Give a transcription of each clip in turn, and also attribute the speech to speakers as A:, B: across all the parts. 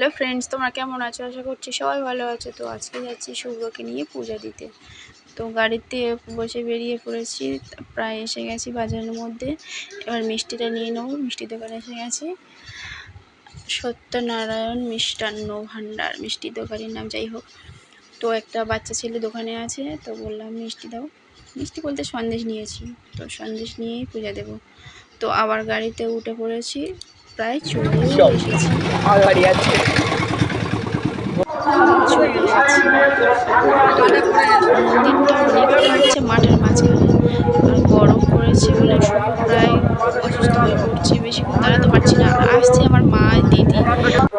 A: Hello friends তোমরা কেমন আছো? আশা করছি সবাই ভালো আছো। তো আজকে যাচ্ছি শুভ্রকে নিয়ে পূজা দিতে। তো গাড়িতে বসে বেরিয়ে পড়েছি, প্রায় এসে গেছি বাজারের মধ্যে। এবার মিষ্টিটা নিয়ে নেব। মিষ্টি দোকানে এসে গেছি। সত্যনারায়ণ মিষ্টান্ন ভাণ্ডার মিষ্টি দোকানের নাম যাই হোক। তো একটা বাচ্চা ছেলে দোকানে আছে, তো বললাম, মিষ্টি দাও। মিষ্টি বলতে সন্দেশ নিয়েছি। তো সন্দেশ নিয়েই পূজা দেবো। তো আবার গাড়িতে উঠে পড়েছি। প্রায় চলে এসেছি চলে এসেছি মন্দিরটা অনেকটা হচ্ছে মাঠের মাঝখানে আর গরম পড়েছে বলে প্রায় অসুস্থ হয়ে পড়ছে বেশিক্ষণ দাঁড়াতে পারছি না আসছে। আমার মা দিদি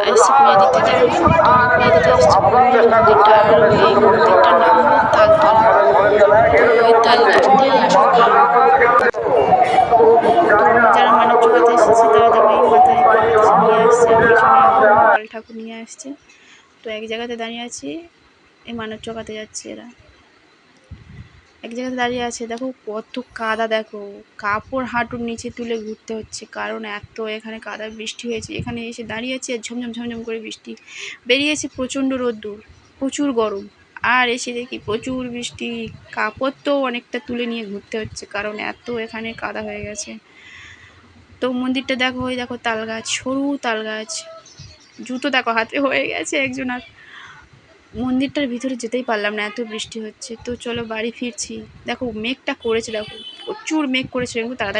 A: আসছে পুজো দিতে দেখো তো পুজো দিতে আসছে মন্দিরটা আর এই মন্দিরটার নাম হলো তালতলা ওই যারা মানব জোগাতে এসেছে তারা ঠাকুর নিয়ে আসছে। তো এক জায়গাতে দাঁড়িয়ে আছি, এই মানব চোকাতে যাচ্ছে এরা। এক জায়গাতে দাঁড়িয়ে আছে, দেখো কত কাদা, দেখো কাপড় হাঁটুর নিচে তুলে ঘুরতে হচ্ছে। কারণ এত এখানে কাদা বৃষ্টি হয়েছে, এখানে এসে দাঁড়িয়ে আছি আর ঝমঝম ঝমঝম করে বৃষ্টি। বেরিয়েছে প্রচণ্ড রোদ্দুর, প্রচুর গরম। আর এসে দেখি প্রচুর বৃষ্টি, কাপড় তো অনেকটা তুলে নিয়ে ঘুরতে হচ্ছে কারণ এত এখানে কাদা হয়ে গেছে। তো মন্দিরটা দেখো, ওই দেখো তাল গাছ, সরু তাল গাছ। জুতো দেখো, হাতে হয়ে গেছে একজন আর। মন্দিরটার ভিতরে যেতেই পারলাম না, এত বৃষ্টি হচ্ছে। তো চলো বাড়ি ফিরছি। দেখো, মেঘটা করেছে, দেখো, প্রচুর মেঘ করেছে কিন্তু তাড়াতাড়ি